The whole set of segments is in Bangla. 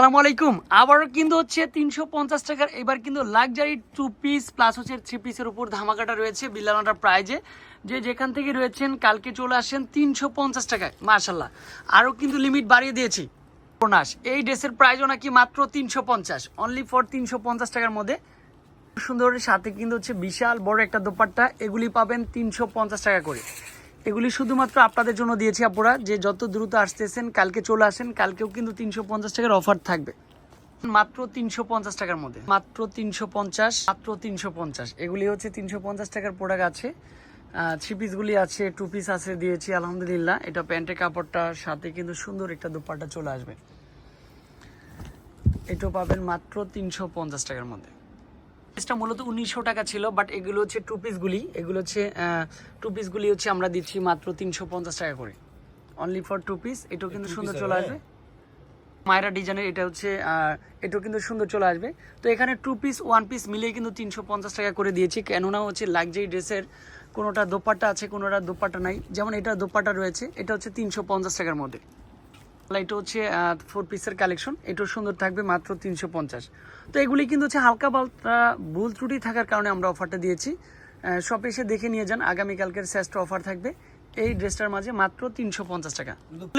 আসসালামু আলাইকুম আবারও কিন্তু হচ্ছে তিনশো পঞ্চাশ টাকার, এবার কিন্তু লাক্সারি টু পিস প্লাস হচ্ছে থ্রি পিসের উপর ধামাকাটা রয়েছে বিল্লানাটার প্রাইজে যে যেখান থেকে রয়েছেন, কালকে চলে আসেন তিনশো পঞ্চাশ টাকায় মার্শাল্লাহ আরও কিন্তু লিমিট বাড়িয়ে দিয়েছি। প্রনাশ এই ড্রেসের প্রাইজও নাকি মাত্র তিনশো পঞ্চাশ অনলি ফর তিনশো পঞ্চাশ টাকার মধ্যে। সুন্দরের সাথে কিন্তু হচ্ছে বিশাল বড় একটা দোপাট্টা, এগুলি পাবেন তিনশো পঞ্চাশ টাকা করে। এগুলি শুধুমাত্র আপনাদের জন্য দিয়েছি আপুরা, যে যত দ্রুত আসতেছেন, কালকে চলে আসেন, কালকেও কিন্তু তিনশো পঞ্চাশ টাকার অফার থাকবে। মাত্র তিনশো পঞ্চাশ টাকার মধ্যে। মাত্র তিনশো পঞ্চাশ, মাত্র তিনশো পঞ্চাশ। এগুলি হচ্ছে তিনশো পঞ্চাশ টাকার প্রোডাক্ট আছে। থ্রি পিসগুলি আছে টু পিস আছে, দিয়েছি, আলহামদুলিল্লাহ। এটা প্যান্টের কাপড়টা সাথে কিন্তু সুন্দর একটা দোপাট্টা চলে আসবে। এটাও পাবেন মাত্র তিনশো পঞ্চাশ টাকার মধ্যে। পিসটা মূলত উনিশশো টাকা ছিল বাট এগুলো হচ্ছে টু পিসগুলি এগুলো হচ্ছে টু পিসগুলি হচ্ছে আমরা দিচ্ছি মাত্র তিনশো পঞ্চাশ টাকা করে। অনলি ফর টু পিস এটাও কিন্তু সুন্দর চলে আসবে। মায়েরা ডিজাইনের এটা হচ্ছে এটাও কিন্তু সুন্দর চলে আসবে। তো এখানে টু পিস ওয়ান পিস মিলিয়ে কিন্তু তিনশো পঞ্চাশ টাকা করে দিয়েছি কেননা হচ্ছে লাক্সারি ড্রেসের কোনোটা দোপাট্টা আছে কোনোটা দোপাট্টা নাই। যেমন এটা দোপাট্টা রয়েছে এটা হচ্ছে তিনশো পঞ্চাশ টাকার মধ্যে। এটা হচ্ছে ফোর পিসের কালেকশন এটাও সুন্দর থাকবে মাত্র তিনশো পঞ্চাশ। তো এগুলি কিন্তু হচ্ছে হালকা পাল্টা ভুল ত্রুটি থাকার কারণে আমরা অফারটা দিয়েছি। শপে এসে দেখে নিয়ে যান, আগামীকালকের শ্রেষ্ঠ অফার থাকবে এই ড্রেসটার মাঝে মাত্র তিনশো পঞ্চাশ টাকা।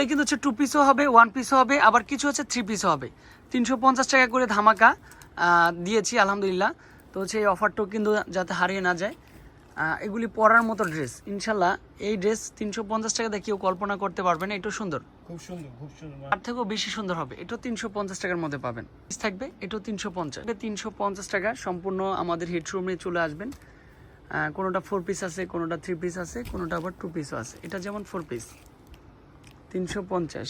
কিন্তু হচ্ছে টু পিসও হবে ওয়ান পিসও হবে, আবার কিছু হচ্ছে থ্রি পিসও হবে। তিনশো পঞ্চাশ টাকা করে ধামাকা দিয়েছি, আলহামদুলিল্লাহ। তো হচ্ছে এই অফারটাও কিন্তু যাতে হারিয়ে না যায়। এগুলি পরার মতো ড্রেস ইনশাল্লাহ এই ড্রেস তিনশো পঞ্চাশ টাকা দিয়ে কেউ কল্পনা করতে পারবে না, এটাও সুন্দর। খুব সুন্দর খুব সুন্দর তার থেকেও বেশি সুন্দর হবে। এটাও তিনশো পঞ্চাশ টাকার মধ্যে পাবেন। থাকবে, এটাও তিনশো পঞ্চাশ। তিনশো পঞ্চাশ টাকা সম্পূর্ণ আমাদের হেডরুমে চলে আসবেন। কোনোটা ফোর পিস আছে, কোনোটা থ্রি পিস আছে, কোনোটা আবার টু পিসও আছে। এটা যেমন ফোর পিস তিনশো পঞ্চাশ।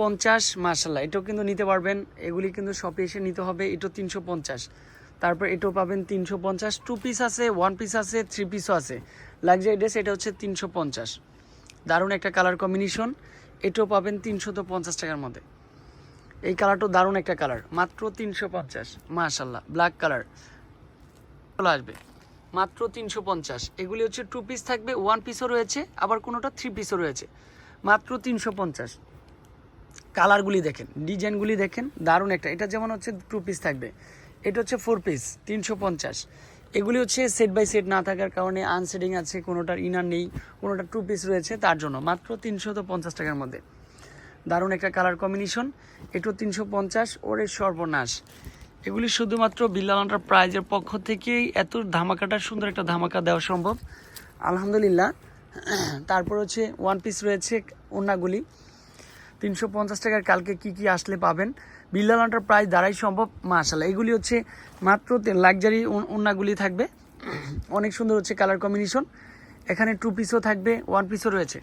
পঞ্চাশ মার্শাল্লাহ এটাও কিন্তু নিতে পারবেন। এগুলি কিন্তু শপে এসে নিতে হবে, এটাও তিনশো পঞ্চাশ। তারপর এটাও পাবেন তিনশো পঞ্চাশ। টু পিস আছে ওয়ান পিস আছে থ্রি পিসও আছে। লাক্সারি ড্রেস এটা হচ্ছে তিনশো পঞ্চাশ। দারুণ একটা কালার কম্বিনেশন এটাও পাবেন তিনশো তো পঞ্চাশ টাকার মধ্যে। এই কালারটাও দারুণ একটা কালার। মাত্র তিনশো পঞ্চাশ। মাশাল্লাহ ব্ল্যাক কালার চলে আসবে। মাত্র তিনশো পঞ্চাশ। এগুলি হচ্ছে টু পিস থাকবে ওয়ান পিসও রয়েছে, আবার কোনোটা থ্রি পিসও রয়েছে। মাত্র তিনশো পঞ্চাশ। কালারগুলি দেখেন, ডিজাইনগুলি দেখেন, দারুণ একটা। এটা যেমন হচ্ছে টু পিস থাকবে, এটা হচ্ছে ফোর পিস তিনশো পঞ্চাশ। এগুলি হচ্ছে সেট বাই সেট না থাকার কারণে আনসেটিং আছে, কোনোটার ইনার নেই কোনোটা টু পিস রয়েছে, তার জন্য। মাত্র তিনশো তো পঞ্চাশ টাকার মধ্যে। দারুণ একটা কালার কম্বিনেশন এটাও তিনশো পঞ্চাশ, ওরে সর্বনাশ। এগুলি শুধুমাত্র বিল্লালান্টার প্রাইজের পক্ষ থেকেই এত ধামাকাটা, সুন্দর একটা ধামাকা দেওয়া সম্ভব। আলহামদুলিল্লাহ। তারপর হচ্ছে ওয়ান পিস রয়েছে ওনাগুলি তিনশো পঞ্চাশ টাকার কালকে কি কি আসলে পাবেন? বিল্লা বিল্লালান্টার প্রাইস দ্বারাই সম্ভব? মাশাল্লাহ এগুলি হচ্ছে মাত্র লাক্সারি ওনাগুলি থাকবে। অনেক সুন্দর হচ্ছে কালার কম্বিনেশন। এখানে টু পিসও থাকবে ওয়ান পিসও রয়েছে।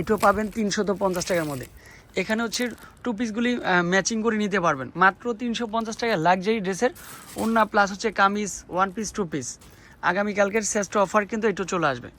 এটাও পাবেন তিনশত পঞ্চাশ টাকার মধ্যে। এখানে হচ্ছে টু পিসগুলি ম্যাচিং করে নিতে পারবেন। মাত্র তিনশো পঞ্চাশ টাকা লাক্সারি ড্রেসের। ওন্না প্লাস হচ্ছে kameez one piece two piece আগামীকালকের শ্রেষ্ঠ অফার কিন্তু একটু চলে আসবে।